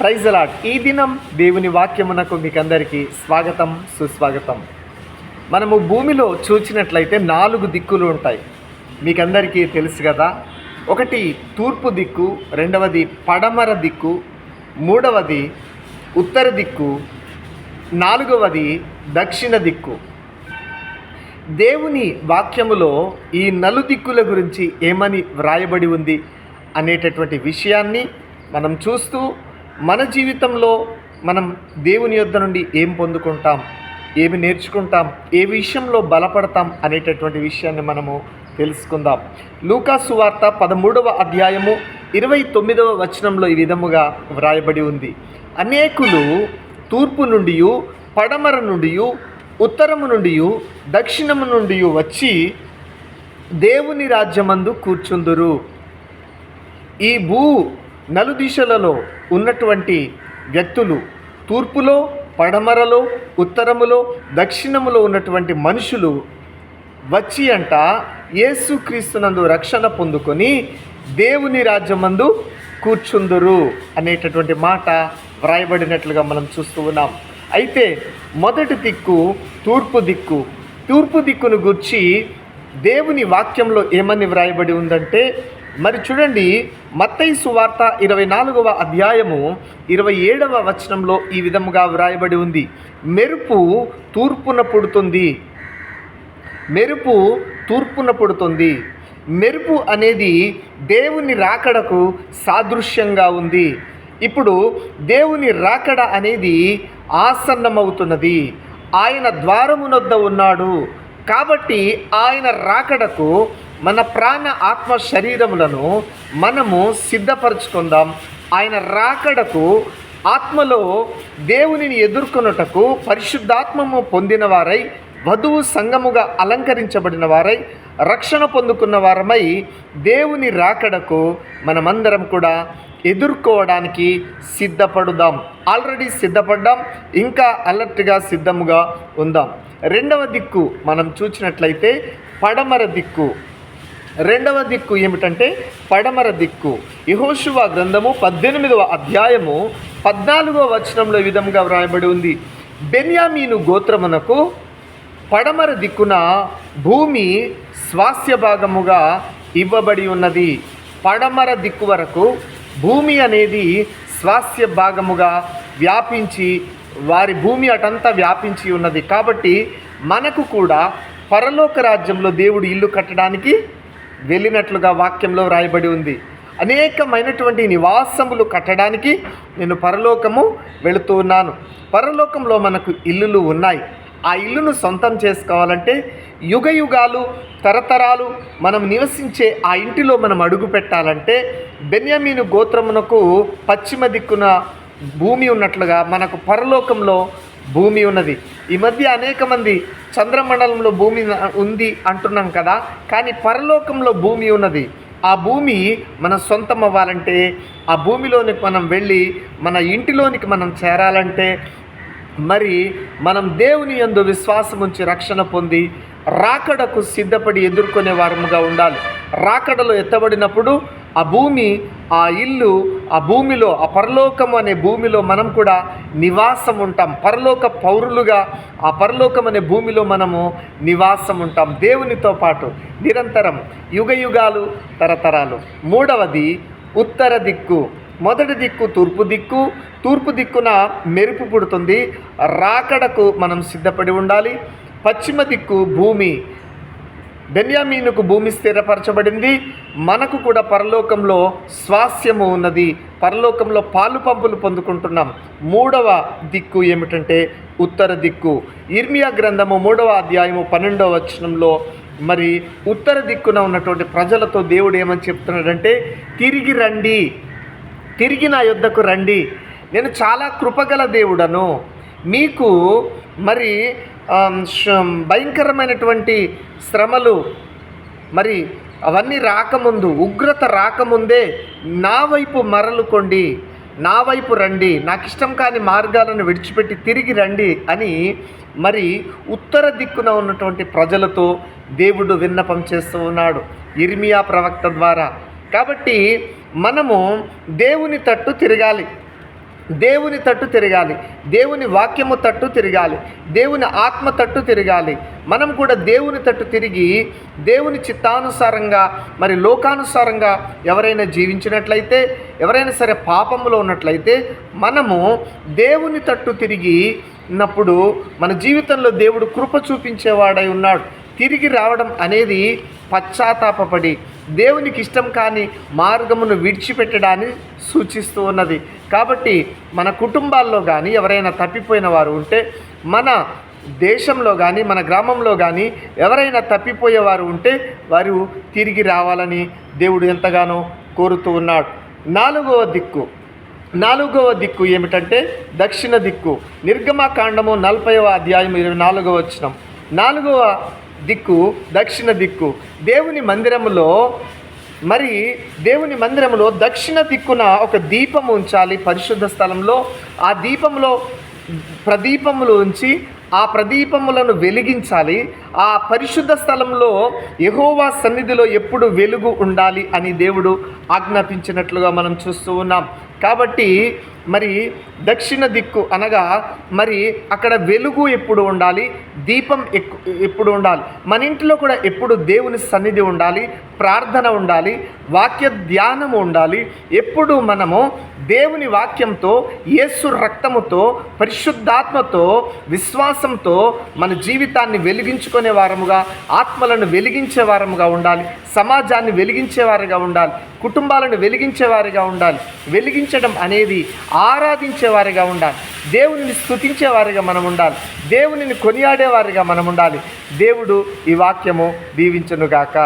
Praise allot ఈ దినం దేవుని వాక్యమునకు మీకందరికీ స్వాగతం సుస్వాగతం. మనము భూమిలో చూచినట్లయితే నాలుగు దిక్కులు ఉంటాయి. మీకందరికీ తెలుసు కదా ఒకటి తూర్పు దిక్కు రెండవది పడమర దిక్కు మూడవది ఉత్తర దిక్కు నాలుగవది దక్షిణ దిక్కు. దేవుని వాక్యములో ఈ నలుదిక్కుల గురించి ఏమని వ్రాయబడి ఉంది అనేటటువంటి విషయాన్ని మనం చూస్తూ మన జీవితంలో మనం దేవుని యొద్ద నుండి ఏం పొందుకుంటాం? ఏమి నేర్చుకుంటాం? ఏ విషయంలో బలపడతాం? అనేటటువంటి విషయాన్ని మనము తెలుసుకుందాం. లూకాసు వార్త పదమూడవ అధ్యాయము ఇరవై తొమ్మిదవ వచనంలో ఈ విధముగా వ్రాయబడి ఉంది. అనేకులు తూర్పు నుండి పడమర నుండి ఉత్తరము నుండి దక్షిణము నుండి వచ్చి దేవుని రాజ్యమందు కూర్చుందురు. ఈ భూ నలుదిశలలో ఉన్నటువంటి వ్యక్తులు తూర్పులో పడమరలో ఉత్తరములో దక్షిణములో ఉన్నటువంటి మనుషులు వచ్చి అంట యేసుక్రీస్తునందు రక్షణ పొందుకొని దేవుని రాజ్యమందు కూర్చుందురు అనేటటువంటి మాట వ్రాయబడినట్లుగా మనం చూస్తూ ఉన్నాం. అయితే మొదటి దిక్కు తూర్పు దిక్కు. తూర్పు దిక్కును గుర్చి దేవుని వాక్యంలో ఏమని వ్రాయబడి ఉందంటే మరి చూడండి మత్తయి సువార్త ఇరవై నాలుగవ అధ్యాయము ఇరవై ఏడవ వచనంలో ఈ విధముగా వ్రాయబడి ఉంది. మెరుపు తూర్పున పుడుతుంది. మెరుపు తూర్పున పుడుతుంది. మెరుపు అనేది దేవుని రాకడకు సాదృశ్యంగా ఉంది. ఇప్పుడు దేవుని రాకడ అనేది ఆసన్నమవుతున్నది. ఆయన ద్వారమునొద్ద ఉన్నాడు. కాబట్టి ఆయన రాకడకు మన ప్రాణ ఆత్మ శరీరములను మనము సిద్ధపరచుకుందాం. ఆయన రాకడకు ఆత్మలో దేవునిని ఎదుర్కొనుటకు పరిశుద్ధాత్మము పొందిన వారై వధువు సంగముగా అలంకరించబడిన వారై రక్షణ పొందుకున్న వారమై దేవుని రాకడకు మనమందరం కూడా ఎదుర్కోవడానికి సిద్ధపడుదాం. ఆల్రెడీ సిద్ధపడ్డాం ఇంకా అలర్ట్గా సిద్ధముగా ఉందాం. రెండవ దిక్కు మనం చూసినట్లయితే పడమర దిక్కు. రెండవ దిక్కు ఏమిటంటే పడమర దిక్కు. యహోశువ గ్రంథము పద్దెనిమిదవ అధ్యాయము పద్నాలుగవ వచనంలో ఈ విధంగా వ్రాయబడి ఉంది. బెన్యామీను గోత్రమునకు పడమర దిక్కున భూమి స్వాస్థ్య భాగముగా ఇవ్వబడి ఉన్నది. పడమర దిక్కు వరకు భూమి అనేది స్వాస్య భాగముగా వ్యాపించి వారి భూమి అటంతా వ్యాపించి ఉన్నది. కాబట్టి మనకు కూడా పరలోక రాజ్యంలో దేవుడు ఇల్లు కట్టడానికి వెళ్ళినట్లుగా వాక్యంలో వ్రాయబడి ఉంది. అనేకమైనటువంటి నివాసములు కట్టడానికి నేను పరలోకము వెళుతూ ఉన్నాను. పరలోకంలో మనకు ఇల్లులు ఉన్నాయి. ఆ ఇల్లును సొంతం చేసుకోవాలంటే యుగ యుగాలు తరతరాలు మనం నివసించే ఆ ఇంటిలో మనం అడుగు పెట్టాలంటే బెన్యామీను గోత్రమునకు పశ్చిమ దిక్కున భూమి ఉన్నట్లుగా మనకు పరలోకంలో భూమి ఉన్నది. ఈ మధ్య అనేక మంది చంద్రమండలంలో భూమి ఉంది అంటున్నాం కదా కానీ పరలోకంలో భూమి ఉన్నది. ఆ భూమి మన సొంతం అవ్వాలంటే ఆ భూమిలోనికి మనం వెళ్ళి మన ఇంటిలోనికి మనం చేరాలంటే మరి మనం దేవుని యందు విశ్వాసం ఉంచి రక్షణ పొంది రాకడకు సిద్ధపడి ఎదుర్కొనే వారముగా ఉండాలి. రాకడలో ఎత్తబడినప్పుడు ఆ భూమి ఆ ఇల్లు ఆ భూమిలో ఆ పరలోకం అనే భూమిలో మనం కూడా నివాసం ఉంటాం. పరలోక పౌరులుగా ఆ పరలోకం అనే భూమిలో మనము నివాసం ఉంటాం. దేవునితో పాటు నిరంతరం యుగ యుగాలు తరతరాలు. మూడవది ఉత్తర దిక్కు. మొదటి దిక్కు తూర్పు దిక్కు. తూర్పు దిక్కున మెరుపు పుడుతుంది. రాకడకు మనం సిద్ధపడి ఉండాలి. పశ్చిమ దిక్కు భూమి. బెన్యామీనుకు భూమి స్థిరపరచబడింది. మనకు కూడా పరలోకంలో స్వాస్యము ఉన్నది. పరలోకంలో పాలు పంపులు పొందుకుంటున్నాం. మూడవ దిక్కు ఏమిటంటే ఉత్తర దిక్కు. ఇర్మియా గ్రంథము మూడవ అధ్యాయము పన్నెండవ వచనంలో మరి ఉత్తర దిక్కున ఉన్నటువంటి ప్రజలతో దేవుడు ఏమని చెప్తున్నాడంటే తిరిగి రండి. తిరిగి నా యొద్దకు రండి. నేను చాలా కృపగల దేవుడను. మీకు మరి భయంకరమైనటువంటి శ్రమలు మరి అవన్నీ రాకముందు ఉగ్రత రాకముందే నా వైపు మరలుకోండి నా వైపు రండి నాకు ఇష్టం కాని మార్గాలను విడిచిపెట్టి తిరిగి రండి అని మరి ఉత్తర దిక్కున ఉన్నటువంటి ప్రజలతో దేవుడు విన్నపం చేస్తూ ఉన్నాడు ఇర్మియా ప్రవక్త ద్వారా. కాబట్టి మనము దేవుని తట్టు తిరగాలి. దేవుని తట్టు తిరగాలి. దేవుని వాక్యము తట్టు తిరగాలి. దేవుని ఆత్మ తట్టు తిరగాలి. మనం కూడా దేవుని తట్టు తిరిగి దేవుని చిత్తానుసారంగా మరి లోకానుసారంగా ఎవరైనా జీవించినట్లయితే ఎవరైనా సరే పాపములో ఉన్నట్లయితే మనము దేవుని తట్టు తిరిగి ఉన్నప్పుడు మన జీవితంలో దేవుడు కృప చూపించేవాడై ఉన్నాడు. తిరిగి రావడం అనేది పశ్చాత్తాపపడి దేవునికి ఇష్టం కాని మార్గమును విడిచిపెట్టడాన్ని సూచిస్తూ ఉన్నది. కాబట్టి మన కుటుంబాల్లో కానీ ఎవరైనా తప్పిపోయిన వారు ఉంటే మన దేశంలో కానీ మన గ్రామంలో కానీ ఎవరైనా తప్పిపోయేవారు ఉంటే వారు తిరిగి రావాలని దేవుడు ఎంతగానో కోరుతూ ఉన్నాడు. నాలుగవ దిక్కు. నాలుగవ దిక్కు ఏమిటంటే దక్షిణ దిక్కు. నిర్గమకాండము నలభైవ అధ్యాయం ఇరవై నాలుగవ వచ్చినం నాలుగవ దిక్కు దక్షిణ దిక్కు. దేవుని మందిరములో మరి దేవుని మందిరములో దక్షిణ దిక్కున ఒక దీపం ఉంచాలి పరిశుద్ధ స్థలంలో. ఆ దీపంలో ప్రదీపములు ఉంచి ఆ ప్రదీపములను వెలిగించాలి. ఆ పరిశుద్ధ స్థలంలో యహోవా సన్నిధిలో ఎప్పుడు వెలుగు ఉండాలి అని దేవుడు ఆజ్ఞాపించినట్లుగా మనం చూస్తూ ఉన్నాం. కాబట్టి మరి దక్షిణ దిక్కు అనగా మరి అక్కడ వెలుగు ఎప్పుడు ఉండాలి? దీపం ఎక్కు ఎప్పుడు ఉండాలి. మన ఇంట్లో కూడా ఎప్పుడు దేవుని సన్నిధి ఉండాలి ప్రార్థన ఉండాలి వాక్య ధ్యానము ఉండాలి. ఎప్పుడు మనము దేవుని వాక్యంతో యేసు రక్తముతో పరిశుద్ధాత్మతో విశ్వాసంతో మన జీవితాన్ని వెలిగించుకునే వారముగా ఆత్మలను వెలిగించే వారముగా ఉండాలి సమాజాన్ని వెలిగించే వారుగా ఉండాలి. కుటుంబాలను వెలిగించేవారిగా ఉండాలి. వెలిగించడం అనేది ఆరాధించేవారిగా ఉండాలి. దేవునిని స్థుతించేవారిగా మనం ఉండాలి. దేవునిని కొనియాడేవారిగా మనం ఉండాలి. దేవుడు ఈ వాక్యము దీవించునుగాక.